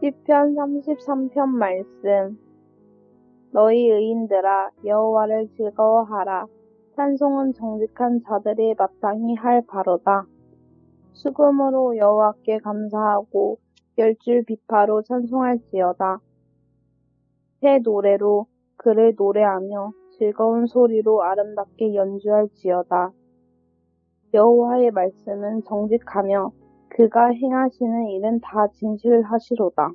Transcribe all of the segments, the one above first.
시편 33편 말씀. 너희 의인들아 여호와를 즐거워하라. 찬송은 정직한 자들이 마땅히 할 바로다. 수금으로 여호와께 감사하고 열줄 비파로 찬송할지어다. 새 노래로 그를 노래하며 즐거운 소리로 아름답게 연주할지어다. 여호와의 말씀은 정직하며 그가 행하시는 일은 다 진실하시로다.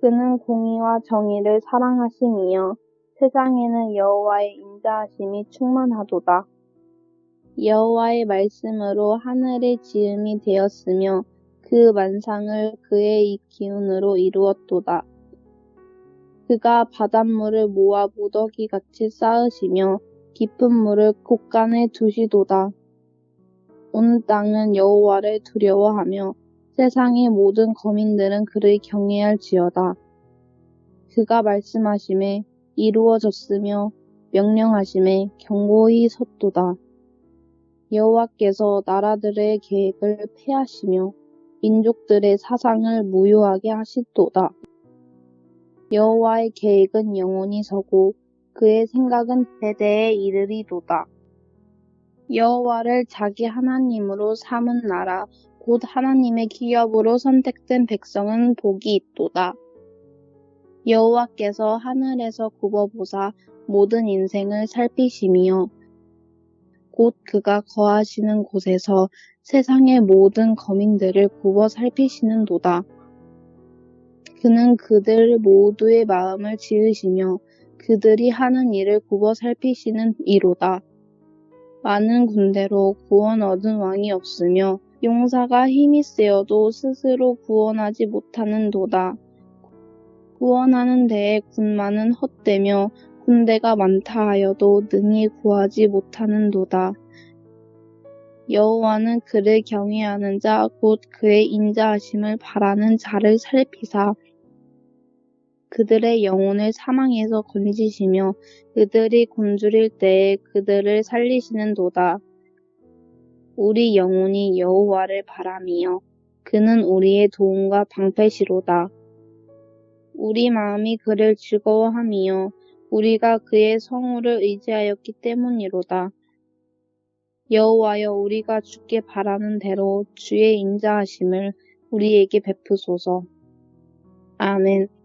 그는 공의와 정의를 사랑하심이여 세상에는 여호와의 인자하심이 충만하도다. 여호와의 말씀으로 하늘의 지음이 되었으며 그 만상을 그의 입 기운으로 이루었도다. 그가 바닷물을 모아 무더기 같이 쌓으시며 깊은 물을 곳간에 두시도다. 온 땅은 여호와를 두려워하며 세상의 모든 거민들은 그를 경외할지어다. 그가 말씀하심에 이루어졌으며 명령하심에 경고히 섰도다. 여호와께서 나라들의 계획을 폐하시며 민족들의 사상을 무효하게 하시도다. 여호와의 계획은 영원히 서고 그의 생각은 대대에 이르리도다. 여호와를 자기 하나님으로 삼은 나라 곧 하나님의 기업으로 선택된 백성은 복이 있도다. 여호와께서 하늘에서 굽어보사 모든 인생을 살피시며 곧 그가 거하시는 곳에서 세상의 모든 거민들을 굽어 살피시는 도다. 그는 그들 모두의 마음을 지으시며 그들이 하는 일을 굽어 살피시는 이로다. 많은 군대로 구원 얻은 왕이 없으며 용사가 힘이 세어도 스스로 구원하지 못하는 도다. 구원하는 데에 군마는 헛되며 군대가 많다 하여도 능히 구하지 못하는 도다. 여호와는 그를 경외하는 자 곧 그의 인자하심을 바라는 자를 살피사 그들의 영혼을 사망에서 건지시며 그들이 곤줄일 때에 그들을 살리시는도다. 우리 영혼이 여호와를 바라며 그는 우리의 도움과 방패시로다. 우리 마음이 그를 즐거워하며 우리가 그의 성우를 의지하였기 때문이로다. 여호와여 우리가 주께 바라는 대로 주의 인자하심을 우리에게 베푸소서. 아멘.